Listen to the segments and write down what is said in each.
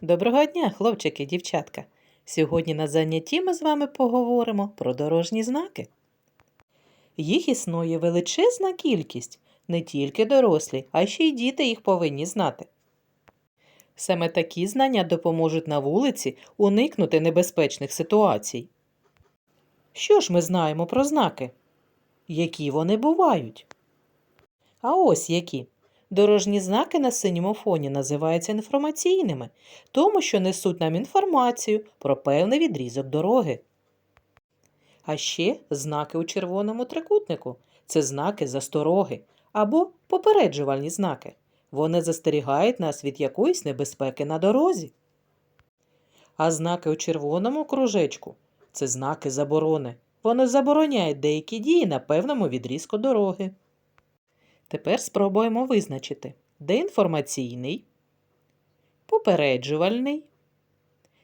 Доброго дня, хлопчики дівчатка. Сьогодні на занятті ми з вами поговоримо про дорожні знаки. Їх існує величезна кількість, не тільки дорослі, а ще й діти їх повинні знати. Саме такі знання допоможуть на вулиці уникнути небезпечних ситуацій. Що ж ми знаємо про знаки? Які вони бувають? А ось які. Дорожні знаки на синьому фоні називаються інформаційними, тому що несуть нам інформацію про певний відрізок дороги. А ще знаки у червоному трикутнику це знаки застороги або попереджувальні знаки. Вони застерігають нас від якоїсь небезпеки на дорозі. А знаки у червоному кружечку це знаки заборони. Вони забороняють деякі дії на певному відрізку дороги. Тепер спробуємо визначити, де інформаційний, попереджувальний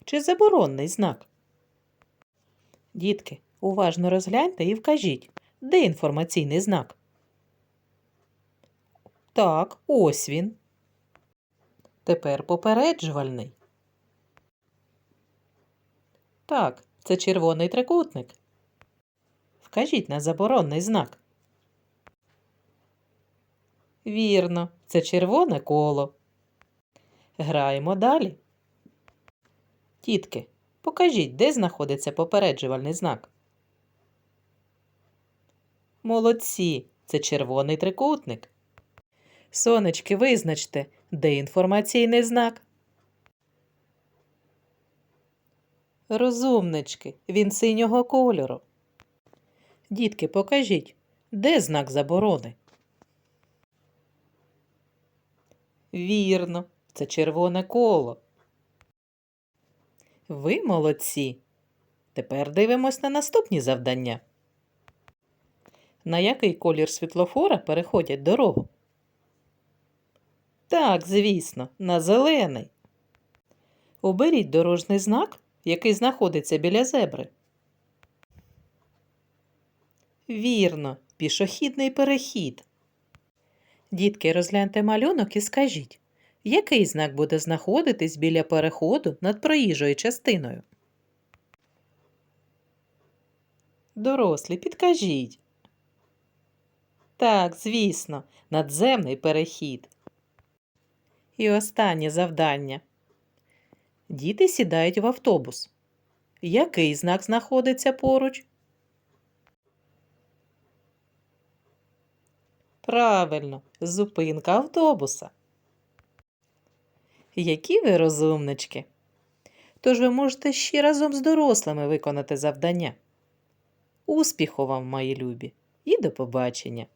чи заборонний знак. Дітки, уважно розгляньте і вкажіть, де інформаційний знак. Так, ось він. Тепер попереджувальний. Так, це червоний трикутник. Вкажіть на заборонний знак. Вірно, це червоне коло. Граємо далі. Тітки, покажіть, де знаходиться попереджувальний знак. Молодці, це червоний трикутник. Сонечки, визначте, де інформаційний знак. Розумнички, він синього кольору. Дітки, покажіть, де знак заборони. Вірно, це червоне коло. Ви молодці. Тепер дивимось на наступні завдання. На який колір світлофора переходять дорогу? Так, звісно, на зелений. Оберіть дорожній знак, який знаходиться біля зебри. Вірно, пішохідний перехід. Дітки, розгляньте малюнок і скажіть, який знак буде знаходитись біля переходу над проїжджою частиною? Дорослі, підкажіть. Так, звісно, надземний перехід. І останнє завдання. Діти сідають в автобус. Який знак знаходиться поруч? Правильно, зупинка автобуса. Які ви розумнички. Тож ви можете ще разом з дорослими виконати завдання. Успіху вам, мої любі, і до побачення!